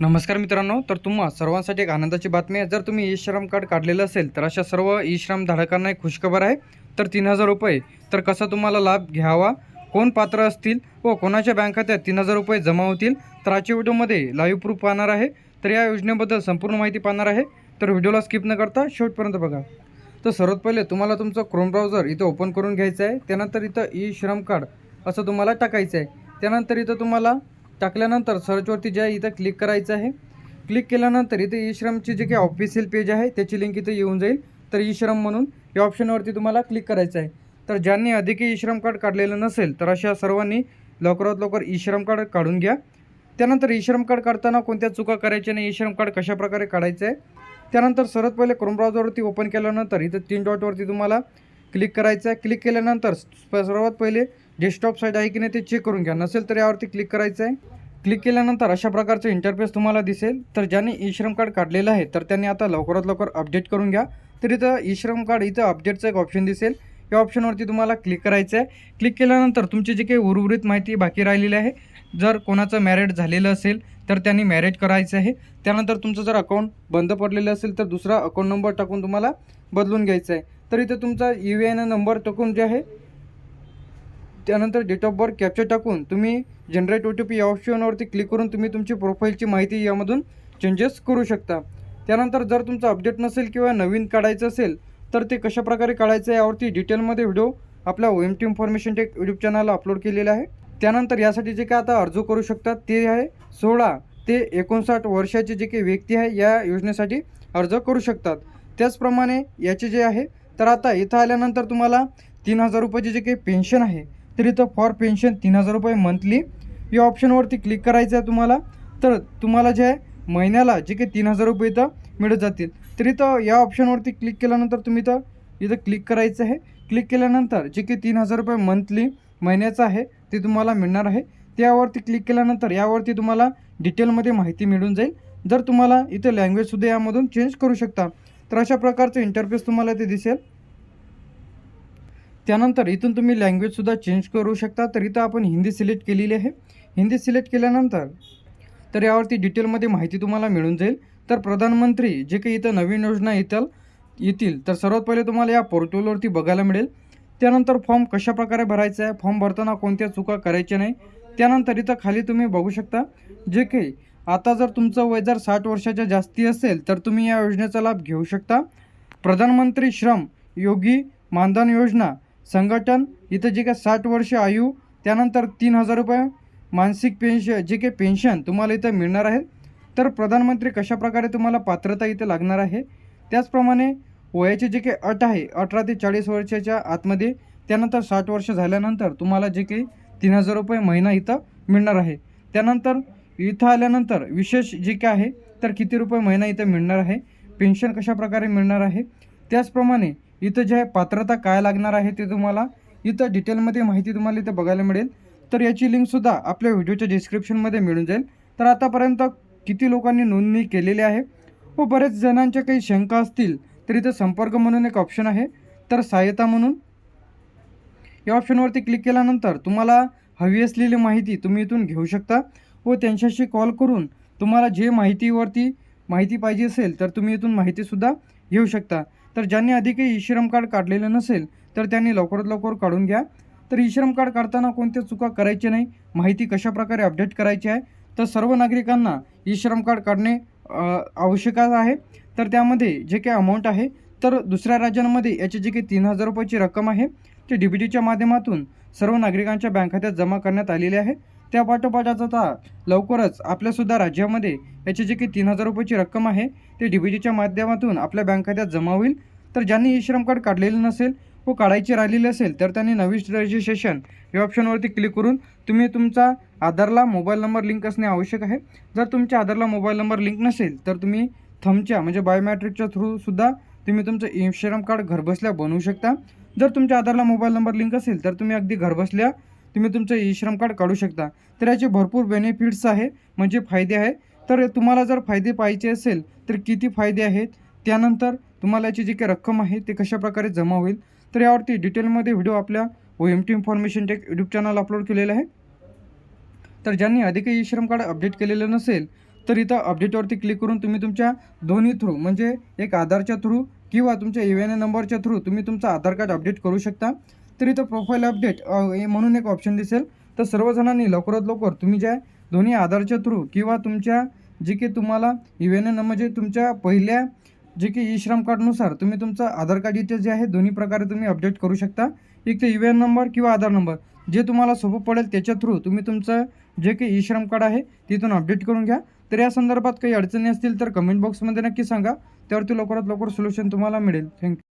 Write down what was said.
नमस्कार मित्रांनो तर तुम्हा सर्वांसाठी एक आनंदाची बातमी आहे. जर तुम्ही ई श्रम कार्ड काढलेलं असेल तर अशा सर्व ई श्रम धारकांना एक खुशखबर आहे. तर तीन हजार रुपये तर कसा तुम्हाला लाभ घ्यावा कोण पात्र असतील व कोणाच्या बँक खात्यात तीन हजार रुपये जमा होतील तर आजच्या व्हिडिओमध्ये लाईव्ह प्रूफ पाहणार आहे. तर या योजनेबद्दल संपूर्ण माहिती पाहणार आहे. तर व्हिडिओला स्किप न करता शेवटपर्यंत बघा. तर सर्वात पहिले तुम्हाला तुमचं क्रोम ब्राउझर इथं ओपन करून घ्यायचं आहे. त्यानंतर इथं ई श्रम कार्ड असं तुम्हाला टाकायचं आहे. त्यानंतर इथं तुम्हाला टाकल्यानंतर सर्चवरती जे आहे इथं क्लिक करायचं आहे क्लिक केल्यानंतर इथे ई श्रमची जे काही ऑफिशियल पेज आहे त्याची लिंक इथं येऊन जाईल. तर ई श्रम म्हणून या ऑप्शनवरती तुम्हाला क्लिक करायचं आहे. तर ज्यांनी अधिक ई श्रम कार्ड काढलेलं नसेल तर अशा सर्वांनी लवकरात लवकर ई श्रम कार्ड काढून घ्या. त्यानंतर ई श्रम कार्ड काढताना कोणत्या चुका करायच्या नाही ई श्रम कार्ड कशाप्रकारे काढायचं आहे? त्यानंतर सर्वात पहिले क्रोम ब्राउझरवरती ओपन केल्यानंतर इथं तीन डॉटवरती तुम्हाला क्लिक करायचं आहे. क्लिक केल्यानंतर सर्वात पहिले डेस्कटॉप साईट आहे की नाही ते चेक करून घ्या. नसेल तर यावरती क्लिक करायचं आहे. क्लिक केल्यानंतर अशा प्रकारचं इंटरफेस तुम्हाला दिसेल. तर ज्यांनी ई श्रम कार्ड काढलेलं आहे तर त्यांनी आता लवकरात लवकर अपडेट करून घ्या. तर इथं ई श्रम कार्ड इथं अपडेटचं एक ऑप्शन दिसेल. या ऑप्शनवरती तुम्हाला क्लिक करायचं आहे. क्लिक केल्यानंतर तुमची जी काही उर्वरित माहिती बाकी राहिलेली आहे जर कोणाचं मॅरेड झालेलं असेल तर त्यांनी मॅरेज करायचं आहे. त्यानंतर तुमचं जर अकाउंट बंद पडलेलं असेल तर दुसरा अकाउंट नंबर टाकून तुम्हाला बदलून घ्यायचा आहे. तर इथं तुमचा यू ए एन नंबर टाकून जे आहे त्यानंतर डेट ऑफ बर्थ कॅप्चर टाकून तुम्ही जनरेट ओ टी पी या ऑप्शनवरती क्लिक करून तुम्ही तुमची प्रोफाईलची माहिती यामधून चेंजेस करू शकता. त्यानंतर जर तुमचं अपडेट नसेल किंवा नवीन काढायचं असेल तर ते कशाप्रकारे काढायचं आहे यावरती डिटेलमध्ये व्हिडिओ आपल्या O M T information tech YouTube चॅनलला अपलोड केलेला आहे. त्यानंतर यासाठी जे काय आता अर्ज करू शकतात ते आहे सोळा ते एकोणसाठ वर्षाचे जे काही व्यक्ती आहे या योजनेसाठी अर्ज करू शकतात. त्याचप्रमाणे याचे जे आहे तर आता इथं आल्यानंतर तुम्हाला तीन हजार रुपयाचे जे काही पेन्शन आहे तर इथं फॉर पेन्शन तीन हजार रुपये मंथली या ऑप्शनवरती क्लिक करायचं आहे तुम्हाला. तर तुम्हाला जे आहे महिन्याला जे काही तीन हजार रुपये इथं मिळत जातील. तर इथं या ऑप्शनवरती क्लिक केल्यानंतर तुम्ही इथं इथं क्लिक करायचं आहे. क्लिक केल्यानंतर जे काही तीन हजार रुपये मंथली महिन्याचं आहे ते तुम्हाला मिळणार आहे. त्यावरती क्लिक केल्यानंतर यावरती तुम्हाला डिटेलमध्ये माहिती मिळून जाईल. जर तुम्हाला इथं लँग्वेजसुद्धा यामधून चेंज करू शकता तर अशा प्रकारचं इंटरफेस तुम्हाला ते दिसेल. त्यानंतर इथून तुम्ही लँग्वेजसुद्धा चेंज करू शकता. तर इथं आपण हिंदी सिलेक्ट केलेली आहे. हिंदी सिलेक्ट केल्यानंतर तर यावरती डिटेलमध्ये माहिती तुम्हाला मिळून जाईल. तर प्रधानमंत्री जे काही इथं नवीन योजना येतील येतील तर सर्वात पहिले तुम्हाला या पोर्टलवरती बघायला मिळेल. त्यानंतर फॉर्म कशाप्रकारे भरायचा आहे? फॉर्म भरताना कोणत्या चुका करायच्या नाही? त्यानंतर इथं खाली तुम्ही बघू शकता जे काही आता जर तुमचं वय जर साठ वर्षाच्या जास्ती असेल तर तुम्ही या योजनेचा लाभ घेऊ शकता. प्रधानमंत्री श्रम योगी मानधन योजना संघटन इथं जे काय साठ वर्ष आयु त्यानंतर तीन हजार रुपये मानसिक पेन्शन जे काही पेन्शन तुम्हाला इथं मिळणार आहे तर प्रधानमंत्री कशाप्रकारे तुम्हाला पात्रता इथं लागणार आहे? त्याचप्रमाणे वयाची जे काही अट आहे अठरा ते चाळीस वर्षाच्या आतमध्ये त्यानंतर साठ वर्ष झाल्यानंतर तुम्हाला जे काही तीन हजार रुपये महिना इथं मिळणार आहे. त्यानंतर इथं आल्यानंतर विशेष जे काय आहे तर किती रुपये महिना इथं मिळणार आहे पेन्शन कशाप्रकारे मिळणार आहे? त्याचप्रमाणे इथं जे आहे पात्रता काय लागणार आहे ते तुम्हाला इथं डिटेलमध्ये माहिती तुम्हाला इथं बघायला मिळेल. तर याची लिंकसुद्धा आपल्या व्हिडिओच्या डिस्क्रिप्शनमध्ये मिळून जाईल. तर आतापर्यंत किती लोकांनी नोंदणी केलेली आहे? व बरेच जणांच्या काही शंका असतील तर इथं संपर्क म्हणून एक ऑप्शन आहे. तर सहायता म्हणून. या ऑप्शनवरती क्लिक केल्यानंतर तुम्हाला हवी असलेली माहिती तुम्ही इथून घेऊ शकता. व त्यांच्याशी कॉल करून तुम्हाला जे माहितीवरती माहिती पाहिजे असेल तर तुम्ही इथून माहितीसुद्धा घेऊ शकता. तर ज्यांनी आधी काही श्रम कार्ड काढलेलं नसेल तर त्यांनी लवकरात लवकर काढून घ्या. तर श्रम कार्ड काढताना कोणत्या चुका करायच्या नाही माहिती कशाप्रकारे अपडेट करायची आहे तर सर्व नागरिकांना ई श्रम कार्ड काढणे आवश्यक आहे. तर त्यामध्ये जे काही अमाऊंट आहे तर दुसऱ्या राज्यांमध्ये याची जी काही तीन हजार रुपयाची रक्कम आहे ते डी बी टीच्या माध्यमातून सर्व नागरिकांच्या बँक खात्यात जमा करण्यात आलेली आहे. त्या पाठोपाठाचा आता लवकरच आपल्यासुद्धा राज्यामध्ये याची जी काही तीन हजार रुपयाची रक्कम आहे ते डी बी टीच्या माध्यमातून आपल्या बँक खात्यात जमा होईल. तर ज्यांनी ई श्रम कार्ड काढलेलं नसेल व काढायची राहिलेली असेल तर त्यांनी नवीन रजिस्ट्रेशन या ऑप्शनवरती क्लिक करून तुम्ही तुमचा आधारला मोबाईल नंबर लिंक असणे आवश्यक आहे. जर तुमच्या आधारला मोबाईल नंबर लिंक नसेल तर तुम्ही थमच्या म्हणजे बायोमॅट्रिकच्या थ्रूसुद्धा तुम्ही तुमचं ई श्रम कार्ड घरबसल्या बनवू शकता. जर तुमच्या आधारला मोबाईल नंबर लिंक असेल तर तुम्ही अगदी घरबसल्या तुम्ही तुमचं ई श्रम कार्ड काढू शकता. तर याचे भरपूर बेनिफिट्स आहे म्हणजे फायदे आहे. तर तुम्हाला जर फायदे पाहिजे असेल तर किती फायदे आहेत? त्यानंतर तुम्हाला याची जी काही रक्कम आहे ते कशाप्रकारे जमा होईल तर यावरती डिटेलमध्ये व्हिडिओ आपल्या O M T information tech YouTube channel upload केलेलं आहे. तर ज्यांनी अधिक ई श्रम कार्ड अपडेट केलेलं नसेल तर इथं अपडेटवरती क्लिक करून तुम्ही तुमच्या दोन्ही थ्रू म्हणजे एक आधारच्या थ्रू किंवा तुमच्या यू एन ए नंबरच्या थ्रू तुम्ही तुमचं आधार कार्ड अपडेट करू शकता. तर इथं प्रोफाईल अपडेट म्हणून एक ऑप्शन दिसेल. तर सर्वजणांनी लवकरात लवकर तुम्ही ज्या दोन्ही आधारच्या थ्रू किंवा तुमच्या जे की तुम्हाला यू एन ए म्हणजे तुमच्या पहिल्या जे की ई श्रम कार्डनुसार तुम्ही तुमचं आधार कार्ड इथे जे आहे दोन्ही प्रकारे तुम्ही अपडेट करू शकता. एक तर यू एन नंबर किंवा आधार नंबर जे तुम्हाला सोपं पडेल त्याच्या थ्रू तुम्ही तुमचं जे काही ई e श्रम कार्ड आहे तिथून अपडेट करून घ्या. तर या संदर्भात काही अडचणी असतील तर कमेंट बॉक्समध्ये नक्की सांगा. त्यावरती लवकरात लवकर सोल्युशन तुम्हाला मिळेल. थँक्यू